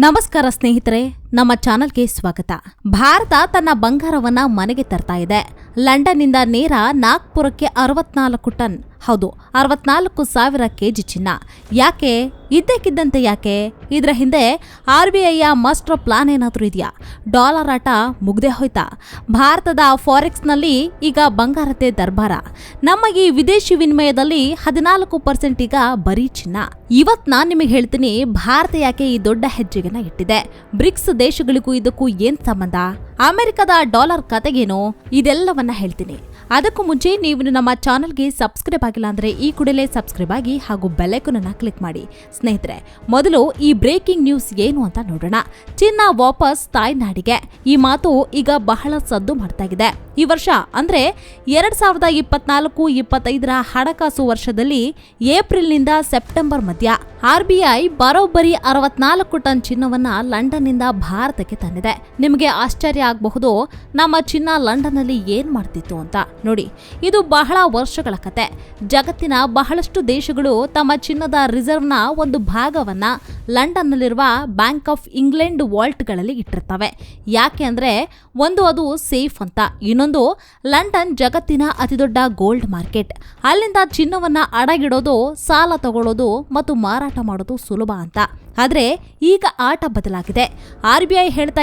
ನಮಸ್ಕಾರ ಸ್ನೇಹಿತರೆ. ನಮ್ಮ ಚಾನಲ್ಗೆ ಸ್ವಾಗತ. ಭಾರತ ತನ್ನ ಬಂಗಾರವನ್ನ ಮನೆಗೆ ತರ್ತಾ ಇದೆ. ಲಂಡನ್ನಿಂದ ನೇರ ನಾಗ್ಪುರಕ್ಕೆ ಅರವತ್ನಾಲ್ಕು ಟನ್. ಹೌದು, ಅರವತ್ನಾಲ್ಕು ಸಾವಿರ ಕೆಜಿ ಚಿನ್ನ. ಯಾಕೆ? ಇದ್ದಕ್ಕಿದ್ದಂತೆ ಯಾಕೆ? ಇದರ ಹಿಂದೆ ಆರ್ ಬಿ ಐಯ ಮಾಸ್ಟರ್ ಪ್ಲಾನ್ ಏನಾದರೂ ಇದೆಯಾ? ಡಾಲರ್ ಆಟ ಮುಗ್ದೇ ಹೋಯ್ತಾ? ಭಾರತದ ಫಾರೆಕ್ಸ್ನಲ್ಲಿ ಈಗ ಬಂಗಾರತೆ ದರ್ಬಾರ. ನಮ್ಮ ಈ ವಿದೇಶಿ ವಿನಿಮಯದಲ್ಲಿ ಹದಿನಾಲ್ಕು ಪರ್ಸೆಂಟ್ ಈಗ ಬರೀ ಚಿನ್ನ. ಇವತ್ತು ನಾನ್ ನಿಮಗೆ ಹೇಳ್ತೀನಿ, ಭಾರತ ಯಾಕೆ ಈ ದೊಡ್ಡ ಹೆಜ್ಜೆಗೆನ ಇಟ್ಟಿದೆ? ಬ್ರಿಕ್ಸ್ ದೇಶಗಳಿಗೂ ಇದಕ್ಕೂ ಏನ್ ಸಂಬಂಧ? ಅಮೆರಿಕದ ಡಾಲರ್ ಕತೆಗೇನು? ಇದೆಲ್ಲವನ್ನ ಹೇಳ್ತೀನಿ. ಅದಕ್ಕೂ ಮುಂಚೆ ನೀವು ನಮ್ಮ ಚಾನಲ್ಗೆ ಸಬ್ಸ್ಕ್ರೈಬ್ ಆಗಿಲ್ಲ ಅಂದ್ರೆ ಈ ಕೂಡಲೇ ಸಬ್ಸ್ಕ್ರೈಬ್ ಆಗಿ ಹಾಗೂ ಬೆಲೆಕನ್ನ ಕ್ಲಿಕ್ ಮಾಡಿ. ಸ್ನೇಹಿತರೆ, ಮೊದಲು ಈ ಬ್ರೇಕಿಂಗ್ ನ್ಯೂಸ್ ಏನು ಅಂತ ನೋಡೋಣ. ಚಿನ್ನ ವಾಪಸ್ ತಾಯ್ನಾಡಿಗೆ. ಈ ಮಾತು ಈಗ ಬಹಳ ಸದ್ದು ಮಾಡ್ತಾ ಈ ವರ್ಷ ಅಂದರೆ ಎರಡು ಸಾವಿರದ ಇಪ್ಪತ್ನಾಲ್ಕು, ಇಪ್ಪತ್ತೈದರ ಹಣಕಾಸು ವರ್ಷದಲ್ಲಿ ಏಪ್ರಿಲ್ನಿಂದ ಸೆಪ್ಟೆಂಬರ್ ಮಧ್ಯ ಆರ್ಬಿಐ ಬರೋಬ್ಬರಿ ಅರವತ್ನಾಲ್ಕು ಟನ್ ಚಿನ್ನವನ್ನು ಲಂಡನ್ನಿಂದ ಭಾರತಕ್ಕೆ ತಂದಿದೆ. ನಿಮಗೆ ಆಶ್ಚರ್ಯ ಆಗಬಹುದು? ನಮ್ಮ ಚಿನ್ನ ಲಂಡನ್ನಲ್ಲಿ ಏನು ಮಾಡ್ತಿತ್ತು ಅಂತ. ನೋಡಿ, ಇದು ಬಹಳ ವರ್ಷಗಳ ಕತೆ. ಜಗತ್ತಿನ ಬಹಳಷ್ಟು ದೇಶಗಳು ತಮ್ಮ ಚಿನ್ನದ ರಿಸರ್ವ್ನ ಒಂದು ಭಾಗವನ್ನ ಲಂಡನ್ನಲ್ಲಿರುವ ಬ್ಯಾಂಕ್ ಆಫ್ ಇಂಗ್ಲೆಂಡ್ ವಾಲ್ಟ್ಗಳಲ್ಲಿ ಇಟ್ಟಿರ್ತವೆ. ಯಾಕೆ ಅಂದ್ರೆ ಒಂದು ಅದು ಸೇಫ್ ಅಂತ, ಇನ್ನೊಂದು ಲಂಡನ್ ಜಗತ್ತಿನ ಅತಿದೊಡ್ಡ ಗೋಲ್ಡ್ ಮಾರ್ಕೆಟ್. ಅಲ್ಲಿಂದ ಚಿನ್ನವನ್ನ ಅಡಗಿಡೋದು, ಸಾಲ ತಗೊಳ್ಳೋದು ಮತ್ತು ಮಾರಾಟ ಮಾಡೋದು ಸುಲಭ ಅಂತ. ಆದ್ರೆ ಈಗ ಆಟ ಬದಲಾಗಿದೆ. ಆರ್ ಬಿ ಐ ಹೇಳ್ತಾ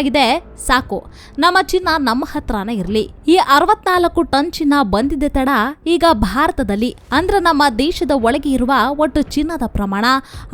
ಸಾಕು. ನಮ್ಮ ಚಿನ್ನ ನಮ್ಮ ಹತ್ರನೇ ಇರಲಿ. ಈ ಅರವತ್ನಾಲ್ಕು ಟನ್ ಚಿನ್ನ ಬಂದಿದ್ದ ತಡ ಈಗ ಭಾರತದಲ್ಲಿ, ಅಂದ್ರೆ ನಮ್ಮ ದೇಶದ ಒಳಗೆ ಇರುವ ಒಟ್ಟು ಚಿನ್ನದ ಪ್ರಮಾಣ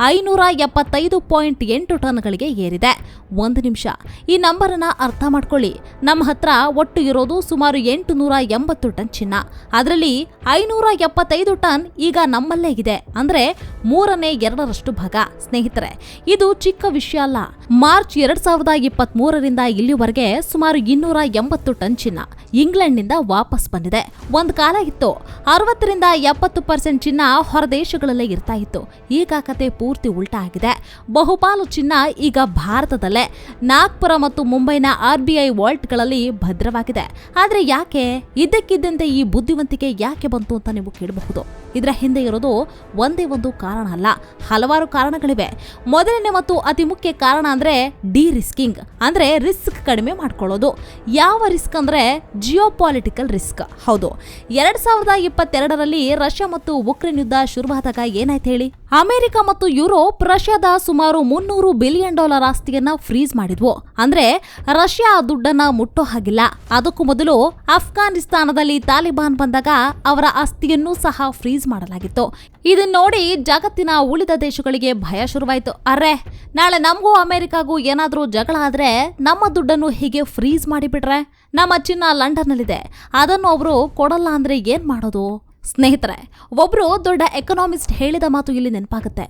ಐನೂರ ಎಪ್ಪತ್ತೈದು ಪಾಯಿಂಟ್ ಎಂಟು ಟನ್ಗಳಿಗೆ ಏರಿದೆ. ಒಂದು ನಿಮಿಷ. ಈ ನಂಬರನ್ನ ಅರ್ಥ ಮಾಡ್ಕೊಳ್ಳಿ. ನಮ್ಮ ಹತ್ರ ಒಟ್ಟು ಇರೋದು ಸುಮಾರು ಎಂಟು ನೂರ ಎಂಬತ್ತು ಟನ್ ಚಿನ್ನ. ಅದರಲ್ಲಿ ಐನೂರ ಎಪ್ಪತ್ತೈದು ಟನ್ ಈಗ ನಮ್ಮಲ್ಲೇ ಇದೆ. ಅಂದ್ರೆ ಮೂರನೇ ಎರಡರಷ್ಟು ಭಾಗ. ಸ್ನೇಹಿತರೆ ಇದು ಚಿಕ್ಕ ವಿಷಯ ಅಲ್ಲ. ಮಾರ್ಚ್ ಎರಡ್ ಸಾವಿರದ ಇಪ್ಪತ್ತ್ ಮೂರರಿಂದ ಇಲ್ಲಿವರೆಗೆ ಸುಮಾರು ಇನ್ನೂರ ಎಂಬತ್ತು ಟನ್ ಚಿನ್ನ ಇಂಗ್ಲೆಂಡ್ನಿಂದ ವಾಪಸ್ ಬಂದಿದೆ. ಒಂದು ಕಾಲ ಇತ್ತು. ಅರವತ್ತರಿಂದ ಎಪ್ಪತ್ತು ಪರ್ಸೆಂಟ್ ಚಿನ್ನ ಹೊರದೇಶಗಳಲ್ಲೇ ಇರ್ತಾ ಇತ್ತು. ಈಗ ಕತೆ ಪೂರ್ತಿ ಉಲ್ಟಾ ಆಗಿದೆ. ಬಹುಪಾಲು ಚಿನ್ನ ಈಗ ಭಾರತದಲ್ಲೇ. ನಾಗ್ಪುರ ಮತ್ತು ಮುಂಬೈನ ಆರ್ ಬಿ ಐ ವಾಲ್ಟ್ಗಳಲ್ಲಿ ಭದ್ರವಾಗಿದೆ. ಆದ್ರೆ ಯಾಕೆ? ಇದ್ದಕ್ಕಿದ್ದಂತೆ ಈ ಬುದ್ಧಿವಂತಿಕೆ ಯಾಕೆ ಬಂತು ಅಂತ ನೀವು ಕೇಳಬಹುದು. ಇದರ ಹಿಂದೆ ಇರೋದು ಒಂದೇ ಒಂದು ಕಾರಣ ಅಲ್ಲ. ಹಲವಾರು ಕಾರಣಗಳಿವೆ. ಮೊದಲನೇ ಮತ್ತು ಅತಿ ಮುಖ್ಯ ಕಾರಣ ಅಂದರೆ ಡಿ ರಿಸ್ಕಿಂಗ್ ಅಂದರೆ ರಿಸ್ಕ್ ಕಡಿಮೆ ಮಾಡ್ಕೊಳ್ಳೋದು. ಯಾವ ರಿಸ್ಕ್ ಅಂದರೆ ಜಿಯೋ ಪಾಲಿಟಿಕಲ್ ರಿಸ್ಕ್ ಹೌದು. ಎರಡು ಸಾವಿರದ ಇಪ್ಪತ್ತೆರಡರಲ್ಲಿ ರಷ್ಯಾ ಮತ್ತು ಉಕ್ರೇನ್ ಯುದ್ಧ ಶುರುವಾದಾಗ ಏನಾಯ್ತು ಹೇಳಿ? ಅಮೆರಿಕ ಮತ್ತು ಯುರೋಪ್ ರಷ್ಯಾದ ಸುಮಾರು ಮುನ್ನೂರು ಬಿಲಿಯನ್ ಡಾಲರ್ ಆಸ್ತಿಯನ್ನ ಫ್ರೀಸ್ ಮಾಡಿದ್ವು. ಅಂದ್ರೆ ರಷ್ಯಾ ಆ ದುಡ್ಡನ್ನ ಮುಟ್ಟೋ ಹಾಗಿಲ್ಲ. ಅದಕ್ಕೂ ಮೊದಲು ಅಫ್ಘಾನಿಸ್ತಾನದಲ್ಲಿ ತಾಲಿಬಾನ್ ಬಂದಾಗ ಅವರ ಆಸ್ತಿಯನ್ನು ಸಹ ಫ್ರೀಸ್ ಮಾಡಲಾಗಿತ್ತು. ಇದನ್ನ ನೋಡಿ ಜಗತ್ತಿನ ಉಳಿದ ದೇಶಗಳಿಗೆ ಭಯ ಶುರುವಾಯಿತು. ಅರೆ, ನಾಳೆ ನಮಗೂ ಅಮೆರಿಕಾಗೂ ಏನಾದರೂ ಜಗಳ ಆದ್ರೆ ನಮ್ಮ ದುಡ್ಡನ್ನು ಹೀಗೆ ಫ್ರೀಸ್ ಮಾಡಿಬಿಟ್ರೆ? ನಮ್ಮ ಚಿನ್ನ ಲಂಡನ್ನಲ್ಲಿದೆ. ಅದನ್ನು ಅವರು ಕೊಡಲ್ಲ ಅಂದ್ರೆ ಏನ್ ಮಾಡೋದು? ಸ್ನೇಹಿತರೆ, ಒಬ್ರು ದೊಡ್ಡ ಎಕನಾಮಿಸ್ಟ್ ಹೇಳಿದ ಮಾತು ಇಲ್ಲಿ ನೆನಪಾಗುತ್ತೆ.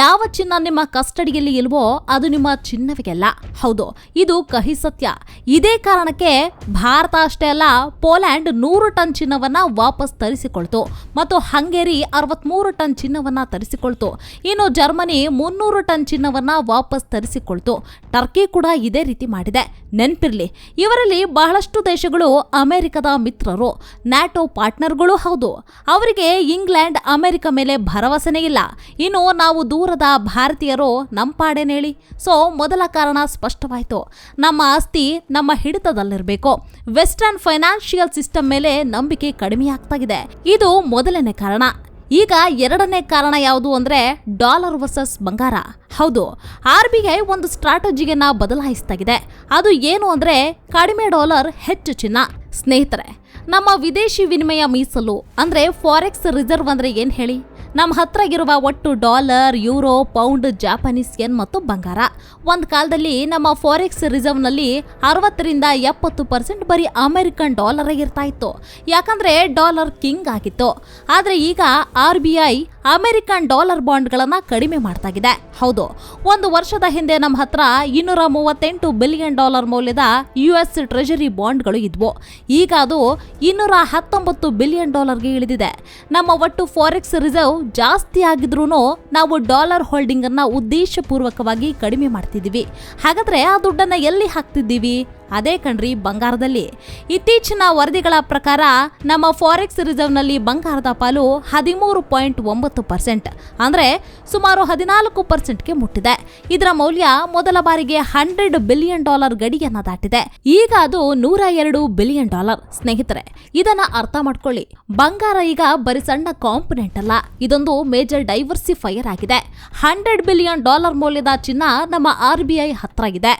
ಯಾವ ಚಿನ್ನ ನಿಮ್ಮ ಕಸ್ಟಡಿಯಲ್ಲಿ ಇಲ್ವೋ ಅದು ನಿಮ್ಮ ಚಿನ್ನವಿಗೆಲ್ಲ. ಹೌದು, ಇದು ಕಹಿ ಸತ್ಯ. ಇದೇ ಕಾರಣಕ್ಕೆ ಭಾರತ ಅಷ್ಟೇ ಅಲ್ಲ, ಪೋಲ್ಯಾಂಡ್ ನೂರು ಟನ್ ಚಿನ್ನವನ್ನ ವಾಪಸ್ ತರಿಸಿಕೊಳ್ತು ಮತ್ತು ಹಂಗೇರಿ ಅರವತ್ಮೂರು ಟನ್ ಚಿನ್ನವನ್ನ ತರಿಸಿಕೊಳ್ತು. ಇನ್ನು ಜರ್ಮನಿ ಮುನ್ನೂರು ಟನ್ ಚಿನ್ನವನ್ನ ವಾಪಸ್ ತರಿಸಿಕೊಳ್ತು. ಟರ್ಕಿ ಕೂಡ ಇದೇ ರೀತಿ ಮಾಡಿದೆ. ನೆನ್ಪಿರ್ಲಿ, ಇವರಲ್ಲಿ ಬಹಳಷ್ಟು ದೇಶಗಳು ಅಮೆರಿಕದ ಮಿತ್ರರು. ನ್ಯಾಟೋ ಪಾರ್ಟ್ನರ್ಗಳು ಹೌದು. ಅವರಿಗೆ ಇಂಗ್ಲೆಂಡ್, ಅಮೆರಿಕ ಮೇಲೆ ಭರವಸೆನೇ ಇಲ್ಲ. ಇನ್ನು ನಾವು ದೂರದ ಭಾರತೀಯರು ನಂಪಾಡೇನೇಳಿ ಸೊ ಮೊದಲ ಕಾರಣ ಸ್ಪಷ್ಟವಾಯಿತು. ನಮ್ಮ ಆಸ್ತಿ ನಮ್ಮ ಹಿಡಿತದಲ್ಲಿರಬೇಕು. ವೆಸ್ಟರ್ನ್ ಫೈನಾನ್ಷಿಯಲ್ ಸಿಸ್ಟಮ್ ಮೇಲೆ ನಂಬಿಕೆ ಕಡಿಮೆ ಆಗ್ತಾ ಇದೆ ಇದು ಮೊದಲನೇ ಕಾರಣ. ಈಗ ಎರಡನೇ ಕಾರಣ ಯಾವುದು ಅಂದರೆ ಡಾಲರ್ ವರ್ಸಸ್ ಬಂಗಾರ. ಹೌದು ಆರ್ ಬಿ ಐ ಒಂದು ನಾ ಬದಲಾಯಿಸ್ತಾಗಿದೆ. ಅದು ಏನು ಅಂದರೆ ಕಡಿಮೆ ಡಾಲರ್ ಹೆಚ್ಚು ಚಿನ್ನ. ಸ್ನೇಹಿತರೆ ನಮ್ಮ ವಿದೇಶಿ ವಿನಿಮಯ ಮೀಸಲು ಅಂದ್ರೆ ಫಾರೆಕ್ಸ್ ರಿಸರ್ವ್ ಅಂದ್ರೆ ಏನು ಹೇಳಿ? ನಮ್ಮ ಹತ್ರ ಇರುವ ಒಟ್ಟು ಡಾಲರ್, ಯೂರೋ, ಪೌಂಡ್, ಜಾಪನೀಸ್ ಯೆನ್ ಮತ್ತು ಬಂಗಾರ. ಒಂದು ಕಾಲದಲ್ಲಿ ನಮ್ಮ ಫಾರೆಕ್ಸ್ ರಿಸರ್ವ್ನಲ್ಲಿ ಅರವತ್ತರಿಂದ ಎಪ್ಪತ್ತು ಪರ್ಸೆಂಟ್ ಬರೀ ಅಮೆರಿಕನ್ ಡಾಲರ್ ಇರ್ತಾ ಇತ್ತು. ಯಾಕಂದ್ರೆ ಡಾಲರ್ ಕಿಂಗ್ ಆಗಿತ್ತು. ಆದರೆ ಈಗ R B I American dollar ಬಾಂಡ್ಗಳನ್ನು ಕಡಿಮೆ ಮಾಡ್ತಾಗಿದೆ. ಹೌದು, ಒಂದು ವರ್ಷದ ಹಿಂದೆ ನಮ್ಮ ಹತ್ರ ಇನ್ನೂರ ಮೂವತ್ತೆಂಟು ಬಿಲಿಯನ್ ಡಾಲರ್ ಮೌಲ್ಯದ ಯು ಎಸ್ ಟ್ರೆಜರಿ ಬಾಂಡ್ಗಳು ಇದ್ವು. ಈಗ ಅದು ಇನ್ನೂರ ಹತ್ತೊಂಬತ್ತು ಬಿಲಿಯನ್ ಡಾಲರ್ಗೆ ಇಳಿದಿದೆ. ನಮ್ಮ ಒಟ್ಟು ಫಾರೆಕ್ಸ್ ರಿಸರ್ವ್ ಜಾಸ್ತಿ ಆಗಿದ್ರೂ ನಾವು ಡಾಲರ್ ಹೋಲ್ಡಿಂಗ್ ಅನ್ನ ಉದ್ದೇಶಪೂರ್ವಕವಾಗಿ ಕಡಿಮೆ ಮಾಡ್ತಿದ್ದೀವಿ. ಹಾಗಾದ್ರೆ ಆ ದುಡ್ಡನ್ನ ಎಲ್ಲಿ ಹಾಕ್ತಿದ್ದೀವಿ? ಅದೇ ಕಣ್ರಿ ಬಂಗಾರದಲ್ಲಿ. ಇತ್ತೀಚಿನ ವರದಿಗಳ ಪ್ರಕಾರ ನಮ್ಮ ಫಾರೆಕ್ಸ್ ರಿಸರ್ವ್ನಲ್ಲಿ ಬಂಗಾರದ ಪಾಲು ಹದಿಮೂರು ಪಾಯಿಂಟ್ ಒಂಬತ್ತು ಪರ್ಸೆಂಟ್ ಅಂದರೆ ಸುಮಾರು ಹದಿನಾಲ್ಕು ಪರ್ಸೆಂಟ್ಗೆ ಮುಟ್ಟಿದೆ. ಇದರ ಮೌಲ್ಯ ಮೊದಲ ಬಾರಿಗೆ ಹಂಡ್ರೆಡ್ ಬಿಲಿಯನ್ ಡಾಲರ್ ಗಡಿಯನ್ನು ದಾಟಿದೆ. ಈಗ ಅದು ನೂರ ಎರಡು ಬಿಲಿಯನ್ ಡಾಲರ್. ಸ್ನೇಹಿತರೆ, ಇದನ್ನ ಅರ್ಥ ಮಾಡ್ಕೊಳ್ಳಿ. ಬಂಗಾರ ಈಗ ಬರೀ ಸಣ್ಣ ಕಾಂಪೊನೆಂಟ್ ಅಲ್ಲ, ಇದೊಂದು ಮೇಜರ್ ಡೈವರ್ಸಿಫೈಯರ್ ಆಗಿದೆ. ಹಂಡ್ರೆಡ್ ಬಿಲಿಯನ್ ಡಾಲರ್ ಮೌಲ್ಯದ ಚಿನ್ನ ನಮ್ಮ ಆರ್ ಬಿ ಐ ಹತ್ರ ಇದೆ.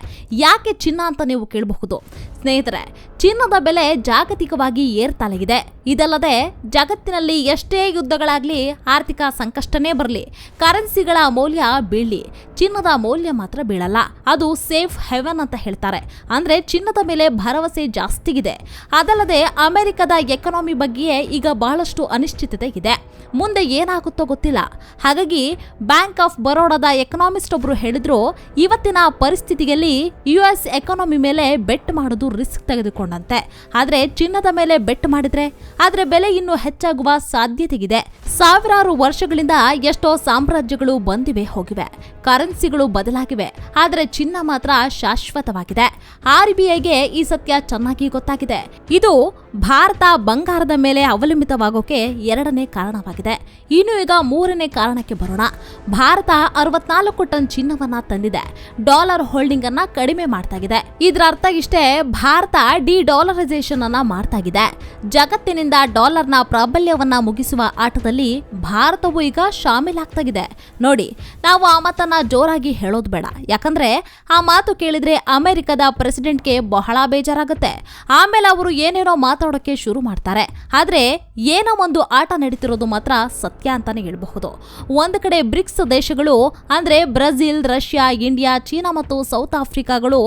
ಯಾಕೆ ಚಿನ್ನ ಅಂತ ನೀವು ಕೇಳಬಹುದು? ほど ಸ್ನೇಹಿತರೆ, ಚಿನ್ನದ ಬೆಲೆ ಜಾಗತಿಕವಾಗಿ ಏರ್ತಲಾಗಿದೆ ಇದಲ್ಲದೆ, ಜಗತ್ತಿನಲ್ಲಿ ಎಷ್ಟೇ ಯುದ್ಧಗಳಾಗ್ಲಿ ಆರ್ಥಿಕ ಸಂಕಷ್ಟನೇ ಬರಲಿ, ಕರೆನ್ಸಿಗಳ ಮೌಲ್ಯ ಬೀಳಲಿ, ಚಿನ್ನದ ಮೌಲ್ಯ ಮಾತ್ರ ಬೀಳಲ್ಲ. ಅದು ಸೇಫ್ ಹೆವೆನ್ ಅಂತ ಹೇಳ್ತಾರೆ. ಅಂದ್ರೆ ಚಿನ್ನದ ಮೇಲೆ ಭರವಸೆ ಜಾಸ್ತಿಗಿದೆ ಅದಲ್ಲದೆ, ಅಮೆರಿಕದ ಎಕನಾಮಿ ಬಗ್ಗೆಯೇ ಈಗ ಬಹಳಷ್ಟು ಅನಿಶ್ಚಿತತೆ ಇದೆ. ಮುಂದೆ ಏನಾಗುತ್ತೋ ಗೊತ್ತಿಲ್ಲ. ಹಾಗಾಗಿ, ಬ್ಯಾಂಕ್ ಆಫ್ ಬರೋಡಾದ ಎಕನಾಮಿಸ್ಟ್ ಒಬ್ರು ಹೇಳಿದ್ರು, ಇವತ್ತಿನ ಪರಿಸ್ಥಿತಿಯಲ್ಲಿ ಯು ಎಸ್ ಎಕಾನಮಿ ಮೇಲೆ ಬೆಟ್ ಮಾಡೋದು ರಿಸ್ಕ್ ತೆಗೆದುಕೊಂಡಂತೆ. ಆದರೆ ಚಿನ್ನದ ಮೇಲೆ ಬೆಟ್ ಮಾಡಿದ್ರೆ, ಆದರೆ ಬೆಲೆ ಇನ್ನೂ ಹೆಚ್ಚಾಗುವ ಸಾಧ್ಯತೆಗಿದೆ. ಸಾವಿರಾರು ವರ್ಷಗಳಿಂದ ಎಷ್ಟೋ ಸಾಮ್ರಾಜ್ಯಗಳು ಬಂದಿವೆ, ಹೋಗಿವೆ. ಕರೆನ್ಸಿಗಳು ಬದಲಾಗಿವೆ. ಆದರೆ ಚಿನ್ನ ಮಾತ್ರ ಶಾಶ್ವತವಾಗಿದೆ. ಆರ್ ಬಿ ಈ ಸತ್ಯ ಚೆನ್ನಾಗಿ ಗೊತ್ತಾಗಿದೆ. ಇದು ಭಾರತ ಬಂಗಾರದ ಮೇಲೆ ಅವಲಂಬಿತವಾಗೋಕೆ ಎರಡನೇ ಕಾರಣವಾಗಿದೆ. ಇನ್ನು ಈಗ ಮೂರನೇ ಕಾರಣಕ್ಕೆ ಬರೋಣ. ಭಾರತ ಅರವತ್ನಾಲ್ಕು ಟನ್ ಚಿನ್ನವನ್ನ ತಂದಿದೆ. ಡಾಲರ್ ಹೋಲ್ಡಿಂಗ್ ಅನ್ನ ಕಡಿಮೆ ಮಾಡ್ತಾಗಿದೆ. ಇದರ ಅರ್ಥ ಇಷ್ಟೇ, ಭಾರತ ಡಿ ಡಾಲರೈಸೇಷನ್ ಅನ್ನ ಮಾಡ್ತಾಗಿದೆ. ಜಗತ್ತಿನಿಂದ ಡಾಲರ್ನ ಪ್ರಾಬಲ್ಯವನ್ನ ಮುಗಿಸುವ ಆಟದಲ್ಲಿ ಭಾರತವು ಈಗ ಶಾಮೀಲಾಗ್ತಾಗಿದೆ. ನೋಡಿ, ನಾವು ಆ ಮಾತನ್ನ ಜೋರಾಗಿ ಹೇಳೋದು ಬೇಡ. ಯಾಕಂದ್ರೆ, ಆ ಮಾತು ಕೇಳಿದ್ರೆ ಅಮೆರಿಕದ ಪ್ರೆಸಿಡೆಂಟ್ಗೆ ಬಹಳ ಬೇಜಾರಾಗುತ್ತೆ. ಆಮೇಲೆ ಅವರು ಏನೇನೋ ಮಾತಾಡೋಕೆ ಶುರು ಮಾಡ್ತಾರೆ. ಆದರೆ ಏನೋ ಒಂದು ಆಟ ನಡೀತಿರೋದು ಮಾತ್ರ ಸತ್ಯ ಅಂತಾನೆ ಹೇಳಬಹುದು. ಒಂದು ಕಡೆ ಬ್ರಿಕ್ಸ್ ದೇಶಗಳು, ಅಂದರೆ ಬ್ರೆಜಿಲ್, ರಷ್ಯಾ, ಇಂಡಿಯಾ, ಚೀನಾ ಮತ್ತು ಸೌತ್ ಆಫ್ರಿಕಾಗಳು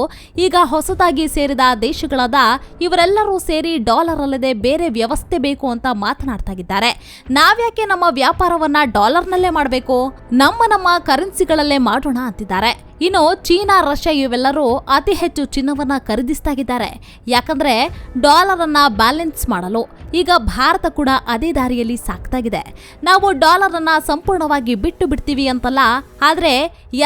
ಈಗ ಹೊಸದಾಗಿ ಸೇರಿದ ದೇಶಗಳಾದ ಇವರೆಲ್ಲರೂ ಸೇರಿ ಡಾಲರ್ ಅಲ್ಲದೆ ಬೇರೆ ವ್ಯವಸ್ಥೆ ಬೇಕು ಅಂತ ಮಾತನಾಡ್ತಾ ಇದ್ದಾರೆ. ನಾವ್ಯಾಕೆ ನಮ್ಮ ವ್ಯಾಪಾರವನ್ನ ಡಾಲರ್ನಲ್ಲೇ ಮಾಡಬೇಕು? ನಮ್ಮ ನಮ್ಮ ಕರೆನ್ಸಿಗಳಲ್ಲೇ ಮಾಡೋಣ ಅಂತಿದ್ದಾರೆ. ಇನ್ನು ಚೀನಾ, ರಷ್ಯಾ ಇವೆಲ್ಲರೂ ಅತಿ ಹೆಚ್ಚು ಚಿನ್ನವನ್ನ ಖರೀದಿಸ್ತಾಗಿದ್ದಾರೆ ಯಾಕಂದ್ರೆ ಡಾಲರ್ ಬ್ಯಾಲೆನ್ಸ್ ಮಾಡಲು ಈಗ ಭಾರತ ಕೂಡ ಅದೇ ದಾರಿಯಲ್ಲಿ ಸಾಕ್ತಾಗಿದೆ ನಾವು ಡಾಲರ್ ಸಂಪೂರ್ಣವಾಗಿ ಬಿಟ್ಟು ಬಿಡ್ತೀವಿ ಅಂತಲ್ಲ, ಆದರೆ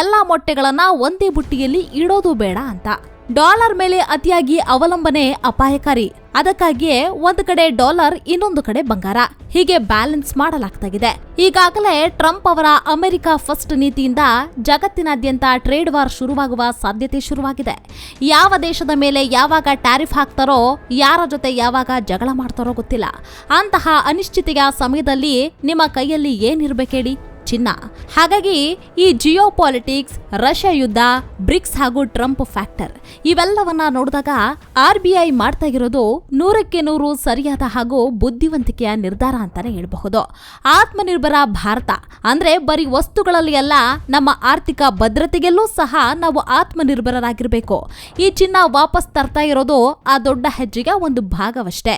ಎಲ್ಲಾ ಮೊಟ್ಟೆಗಳನ್ನ ಒಂದೇ ಬುಟ್ಟಿಯಲ್ಲಿ ಇಡೋದು ಬೇಡ ಅಂತ. ಡಾಲರ್ ಮೇಲೆ ಅತಿಯಾಗಿ ಅವಲಂಬನೆ ಅಪಾಯಕಾರಿ. ಅದಕ್ಕಾಗಿಯೇ ಒಂದು ಕಡೆ ಡಾಲರ್, ಇನ್ನೊಂದು ಕಡೆ ಬಂಗಾರ. ಹೀಗೆ ಬ್ಯಾಲೆನ್ಸ್ ಮಾಡಲಾಗ್ತಾಗಿದೆ. ಈಗಾಗಲೇ ಟ್ರಂಪ್ ಅವರ ಅಮೆರಿಕ ಫಸ್ಟ್ ನೀತಿಯಿಂದ ಜಗತ್ತಿನಾದ್ಯಂತ ಟ್ರೇಡ್ ವಾರ್ ಶುರುವಾಗುವ ಸಾಧ್ಯತೆ ಶುರುವಾಗಿದೆ. ಯಾವ ದೇಶದ ಮೇಲೆ ಯಾವಾಗ ಟ್ಯಾರಿಫ್ ಹಾಕ್ತಾರೋ, ಯಾರ ಜೊತೆ ಯಾವಾಗ ಜಗಳ ಮಾಡ್ತಾರೋ ಗೊತ್ತಿಲ್ಲ. ಅಂತಹ ಅನಿಶ್ಚಿತೆಯ ಸಮಯದಲ್ಲಿ ನಿಮ್ಮ ಕೈಯಲ್ಲಿ ಏನಿರ್ಬೇಕೇಳಿ? ಚಿನ್ನ. ಹಾಗಾಗಿ ಈ ಜಿಯೋ ಪಾಲಿಟಿಕ್ಸ್ ರಷ್ಯಾ ಯುದ್ಧ, ಬ್ರಿಕ್ಸ್ ಹಾಗೂ ಟ್ರಂಪ್ ಫ್ಯಾಕ್ಟರ್ ಇವೆಲ್ಲವನ್ನ ನೋಡಿದಾಗ ಆರ್ ಬಿ ಐ ಮಾಡ್ತಾ ಇರೋದು ನೂರಕ್ಕೆ ನೂರು ಸರಿಯಾದ ಹಾಗೂ ಬುದ್ಧಿವಂತಿಕೆಯ ನಿರ್ಧಾರ ಅಂತಾನೆ ಹೇಳಬಹುದು. ಆತ್ಮನಿರ್ಭರ ಭಾರತ ಅಂದ್ರೆ ಬರೀ ವಸ್ತುಗಳಲ್ಲಿ ಅಲ್ಲ, ನಮ್ಮ ಆರ್ಥಿಕ ಭದ್ರತೆಗೆಲ್ಲೂ ಸಹ ನಾವು ಆತ್ಮನಿರ್ಭರರಾಗಿರ್ಬೇಕು. ಈ ಚಿನ್ನ ವಾಪಸ್ ತರ್ತಾ ಇರೋದು ಆ ದೊಡ್ಡ ಹೆಜ್ಜೆಗೆ ಒಂದು ಭಾಗವಷ್ಟೇ.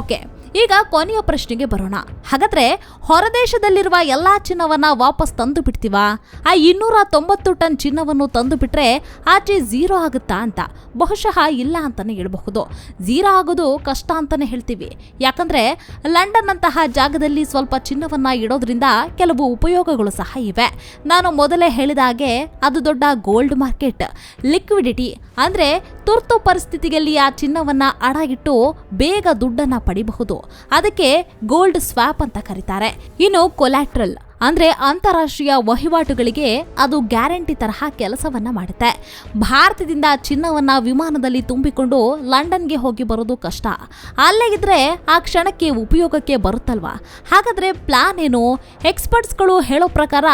ಓಕೆ ಈಗ ಕೊನೆಯ ಪ್ರಶ್ನೆಗೆ ಬರೋಣ. ಹಾಗಾದ್ರೆ ಹೊರದೇಶದಲ್ಲಿರುವ ಎಲ್ಲಾ ಚಿನ್ನವನ್ನ ವಾಪಸ್ ತಂದು ಬಿಡ್ತೀವಾ ಆ ಇನ್ನೂರ ತೊಂಬತ್ತು ಟನ್ ಚಿನ್ನವನ್ನು ತಂದು ಬಿಟ್ರೆ ಆಚೆ ಝೀರೋ ಆಗುತ್ತಾ ಅಂತ. ಬಹುಶಃ ಇಲ್ಲ ಅಂತಾನೆ ಹೇಳಬಹುದು. ಝೀರೋ ಆಗೋದು ಕಷ್ಟ ಅಂತಾನೆ ಹೇಳ್ತೀವಿ. ಯಾಕಂದ್ರೆ ಲಂಡನ್ ಅಂತಹ ಜಾಗದಲ್ಲಿ ಸ್ವಲ್ಪ ಚಿನ್ನವನ್ನ ಇಡೋದ್ರಿಂದ ಕೆಲವು ಉಪಯೋಗಗಳು ಸಹ ಇವೆ. ನಾನು ಮೊದಲೇ ಹೇಳಿದ ಹಾಗೆ ಅದು ದೊಡ್ಡ ಗೋಲ್ಡ್ ಮಾರ್ಕೆಟ್. ಲಿಕ್ವಿಡಿಟಿ. ಅಂದ್ರೆ ತುರ್ತು ಪರಿಸ್ಥಿತಿಯಲ್ಲಿ ಆ ಚಿನ್ನವನ್ನ ಅಡ ಬೇಗ ದುಡ್ಡನ್ನ ಪಡಿಬಹುದು. ಅದಕ್ಕೆ ಗೋಲ್ಡ್ ಸ್ವಾಪ್ ಅಂತ ಕರೀತಾರೆ. ಇನ್ನು ಕೊಲ್ಯಾಟ್ರಲ್. ಅಂದ್ರೆ ಅಂತಾರಾಷ್ಟ್ರೀಯ ವಹಿವಾಟುಗಳಿಗೆ ಅದು ಗ್ಯಾರಂಟಿ ತರಹ ಕೆಲಸವನ್ನ ಮಾಡುತ್ತೆ. ಭಾರತದಿಂದ ಚಿನ್ನವನ್ನ ವಿಮಾನದಲ್ಲಿ ತುಂಬಿಕೊಂಡು ಲಂಡನ್ಗೆ ಹೋಗಿ ಬರೋದು ಕಷ್ಟ. ಅಲ್ಲೇ ಇದ್ರೆ ಆ ಕ್ಷಣಕ್ಕೆ ಉಪಯೋಗಕ್ಕೆ ಬರುತ್ತಲ್ವಾ? ಹಾಗಾದ್ರೆ ಪ್ಲಾನ್ ಏನು? ಎಕ್ಸ್ಪರ್ಟ್ಸ್ಗಳು ಹೇಳೋ ಪ್ರಕಾರ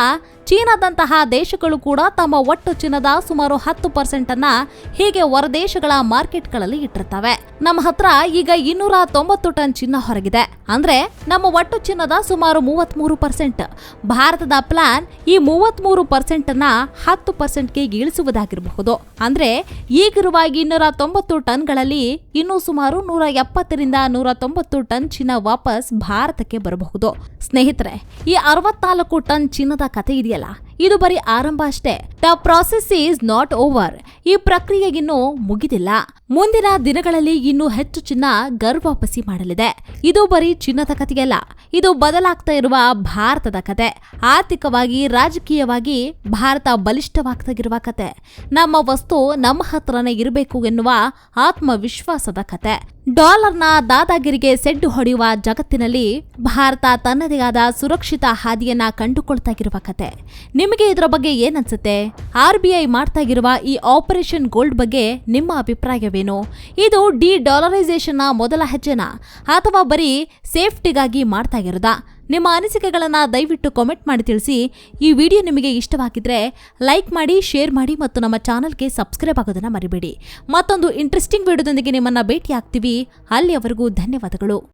ಚೀನಾದಂತಹ ದೇಶಗಳು ಕೂಡ ತಮ್ಮ ಒಟ್ಟು ಚಿನ್ನದ ಸುಮಾರು ಹತ್ತು ಪರ್ಸೆಂಟ್ ಅನ್ನ ಹೀಗೆ ಹೊರದೇಶಗಳ ಮಾರ್ಕೆಟ್ಗಳಲ್ಲಿ ಇಟ್ಟಿರ್ತವೆ. ನಮ್ಮ ಹತ್ರ ಈಗ ಇನ್ನೂರ ತೊಂಬತ್ತು ಟನ್ ಚಿನ್ನ ಹೊರಗಿದೆ. ಅಂದ್ರೆ ನಮ್ಮ ಒಟ್ಟು ಚಿನ್ನದ ಸುಮಾರು ಮೂವತ್ಮೂರು ಪರ್ಸೆಂಟ್ ಭಾರತದ ಪ್ಲಾನ್ ಈ ಮೂವತ್ಮೂರು ಪರ್ಸೆಂಟನ್ನು ಹತ್ತು ಪರ್ಸೆಂಟ್ಗೆ ಇಳಿಸುವುದಾಗಿರಬಹುದು. ಅಂದರೆ ಈಗಿರುವ ಇನ್ನೂರ ತೊಂಬತ್ತು ಟನ್ಗಳಲ್ಲಿ ಇನ್ನೂ ಸುಮಾರು ನೂರ ಎಪ್ಪತ್ತರಿಂದ ನೂರ ತೊಂಬತ್ತು ಟನ್ ಚಿನ್ನ ವಾಪಸ್ ಭಾರತಕ್ಕೆ ಬರಬಹುದು. ಸ್ನೇಹಿತರೆ, ಈ ಅರವತ್ನಾಲ್ಕು ಟನ್ ಚಿನ್ನದ ಕತೆ ಇದೆಯಲ್ಲ? ಇದು ಬರೀ ಆರಂಭ ಅಷ್ಟೇ. The process is not over ಈ ಪ್ರಕ್ರಿಯೆಗಿನ್ನೂ ಮುಗಿದಿಲ್ಲ. ಮುಂದಿನ ದಿನಗಳಲ್ಲಿ ಇನ್ನೂ ಹೆಚ್ಚು ಚಿನ್ನ ಗರ್ವಾಪಸಿ ಮಾಡಲಿದೆ. ಇದು ಬರೀ ಚಿನ್ನದ ಕಥೆಯಲ್ಲ, ಇದು ಬದಲಾಗ್ತಾ ಇರುವ ಭಾರತದ ಕತೆ. ಆರ್ಥಿಕವಾಗಿ, ರಾಜಕೀಯವಾಗಿ ಭಾರತ ಬಲಿಷ್ಠವಾಗ್ತಾಗಿರುವ ಕತೆ. ನಮ್ಮ ವಸ್ತು ನಮ್ಮ ಹತ್ರನೇ ಇರಬೇಕು ಎನ್ನುವ ಆತ್ಮವಿಶ್ವಾಸದ ಕತೆ. ಡಾಲರ್ನ ದಾದಾಗಿರಿಗೆ ಸೆಡ್ಡು ಹೊಡೆಯುವ ಜಗತ್ತಿನಲ್ಲಿ ಭಾರತ ತನ್ನದೇ ಆದ ಸುರಕ್ಷಿತ ಹಾದಿಯನ್ನ ಕಂಡುಕೊಳ್ತಾಗಿರುವ ಕತೆ. ನಿಮಗೆ ಇದರ ಬಗ್ಗೆ ಏನನ್ಸುತ್ತೆ ಆರ್ ಬಿ ಐ ಮಾಡ್ತಾ ಈ ಆಪರೇಷನ್ ಗೋಲ್ಡ್ ಬಗ್ಗೆ ನಿಮ್ಮ ಅಭಿಪ್ರಾಯವೇನು ಇದು ಡಿ ಡಾಲರೈಸೇಷನ್ನ ಮೊದಲ ಹೆಜ್ಜೆನ? ಅಥವಾ ಬರೀ ಸೇಫ್ಟಿಗಾಗಿ ಮಾಡ್ತಾ ಇರೋದಾ? ನಿಮ್ಮ ಅನಿಸಿಕೆಗಳನ್ನು ದಯವಿಟ್ಟು ಕಾಮೆಂಟ್ ಮಾಡಿ ತಿಳಿಸಿ. ಈ ವಿಡಿಯೋ ನಿಮಗೆ ಇಷ್ಟವಾಗಿದ್ರೆ ಲೈಕ್ ಮಾಡಿ ಶೇರ್ ಮಾಡಿ ಮತ್ತು ನಮ್ಮ ಚಾನಲ್ಗೆ ಸಬ್ಸ್ಕ್ರೈಬ್ ಆಗೋದನ್ನು ಮರಿಬೇಡಿ. ಮತ್ತೊಂದು ಇಂಟ್ರೆಸ್ಟಿಂಗ್ ವಿಡಿಯೋದೊಂದಿಗೆ ನಿಮ್ಮನ್ನು ಭೇಟಿ ಆಗ್ತೀವಿ ಅಲ್ಲಿಯವರೆಗೂ ಧನ್ಯವಾದಗಳು.